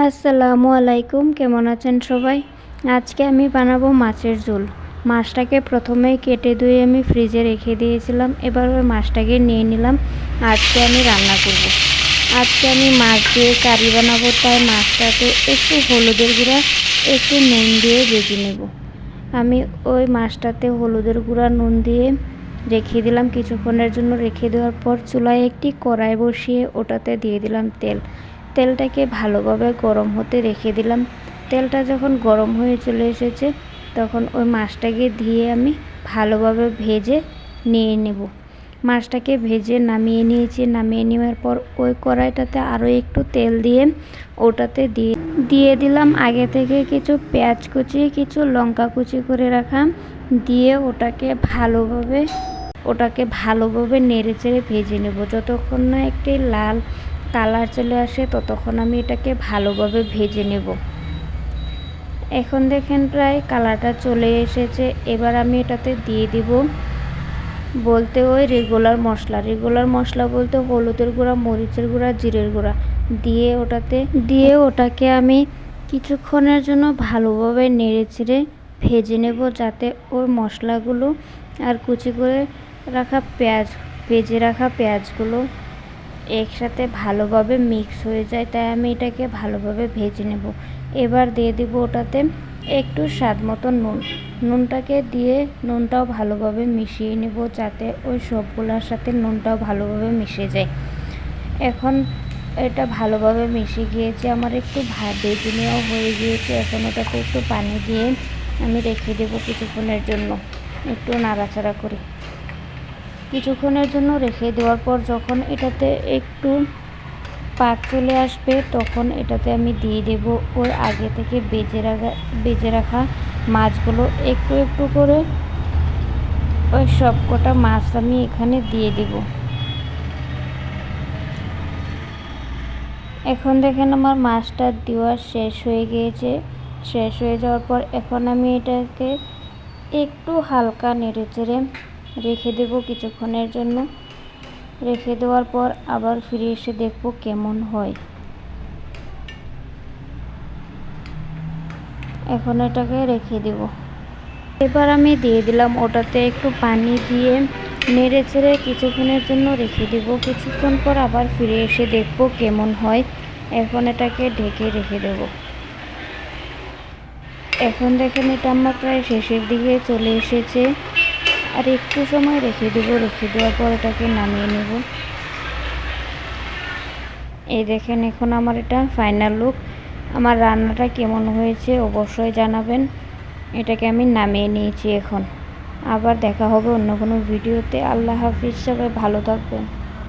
আসসালামু আলাইকুম, কেমন আছেন সবাই? আজকে আমি বানাবো মাছের ঝোল। মাছটাকে প্রথমেই কেটে ধুয়ে আমি ফ্রিজে রেখে দিয়েছিলাম, এবার ওই মাছটাকে নিয়ে নিলাম। আজকে আমি রান্না করব। আজকে আমি মাছ দিয়ে কারি বানাবো, তাই মাছটাকে একটু হলুদের গুঁড়া, একটু নুন দিয়ে ভেজে নেব। আমি ওই মাছটাতে হলুদের গুঁড়া, নুন দিয়ে রেখে দিলাম। কিছুক্ষণের জন্য রেখে দেওয়ার পর চুলায় একটি কড়াই বসিয়ে ওটাতে দিয়ে দিলাম তেল। তেলটাকে ভালোভাবে গরম হতে রেখে দিলাম। তেলটা যখন গরম হয়ে চলে এসেছে, তখন ওই মাছটাকে দিয়ে আমি ভালোভাবে ভেজে নিয়ে নেব। মাছটাকে ভেজে নামিয়ে নিয়েছি। নামিয়ে নেওয়ার পর ওই কড়াইটাতে আরও একটু তেল দিয়ে ওটাতে দিয়ে দিয়ে দিলাম। আগে থেকে কিছু পেঁয়াজ কুচি, কিছু লঙ্কা কুচি করে রাখা। দিয়ে ওটাকে ভালোভাবে ওটাকে ভালোভাবে নেড়ে চেড়ে ভেজে নেব। যতক্ষণ না একটি লাল কালার চলে আসে ততক্ষণ আমি এটাকে ভালোভাবে ভেজে নেব। এখন দেখেন প্রায় কালারটা চলে এসেছে। এবার আমি এটাতে দিয়ে দিব বলতে ওই রেগুলার মশলা। রেগুলার মশলা বলতে হলুদের গুঁড়া, মরিচের গুঁড়া, জিরের গুঁড়া। দিয়ে ওটাতে, দিয়ে ওটাকে আমি কিছুক্ষণের জন্য ভালোভাবে নেড়ে চেড়ে ভেজে নেব যাতে ওই মশলাগুলো আর কুচি করে রাখা পেঁয়াজ, ভেজে রাখা পেঁয়াজগুলো একসাথে ভালোভাবে মিক্স হয়ে যায়, তাই আমি এটাকে ভালোভাবে ভেজে নেব। এবার দিয়ে দিব ওটাতে একটু স্বাদ মতো নুন। নুনটাকে দিয়ে নুনটাও ভালোভাবে মিশিয়ে নেব যাতে ওই সবগুলোর সাথে নুনটাও ভালোভাবে মিশে যায়। এখন এটা ভালোভাবে মিশে গিয়েছে, আমার একটু ভেজে নেওয়া হয়ে গিয়েছে। এখন ওটাতে একটু পানি দিয়ে আমি রেখে দেবো কিছুক্ষণের জন্য, একটু নাড়াচাড়া করে। কিছুক্ষণের জন্য রেখে দেওয়ার পর যখন এটাতে একটু পাক চলে আসবে, তখন এটাতে আমি দিয়ে দেব ওর আগে থেকে বেজে রাখা বেজে রাখা মাছগুলো। একটু একটু করে ওই সব কটা মাছ আমি এখানে দিয়ে দেব। এখন দেখেন আমার মাছটা দেওয়া শেষ হয়ে গিয়েছে। শেষ হয়ে যাওয়ার পর এখন আমি এটাকে একটু হালকা নেড়ে চেড়ে রেখে দেব কিছুক্ষণের জন্য। রেখে দেওয়ার পর আবার ফিরে এসে দেখব কেমন হয়। এখন এটাকে রেখে দেব। এবার আমি দিয়ে দিলাম ওটাতে একটু পানি দিয়ে নেড়ে চেড়ে কিছুক্ষণের জন্য রেখে দেব। কিছুক্ষণ পর আবার ফিরে এসে দেখব কেমন হয়। এখন এটাকে ঢেকে রেখে দেব। এখন দেখেন এটা আমার প্রায় শেষের দিকে চলে এসেছে। আর একটু সময় রেখে দেবো, রেখে দেওয়ার পর এটাকে নামিয়ে নেব। এই দেখেন, এখন আমার এটা ফাইনাল লুক আমার রান্নাটা কেমন হয়েছে অবশ্যই জানাবেন। এটাকে আমি নামিয়ে নিয়েছি এখন। আবার দেখা হবে অন্য কোনো ভিডিওতে। আল্লাহ হাফিজ, সবাই ভালো থাকবেন।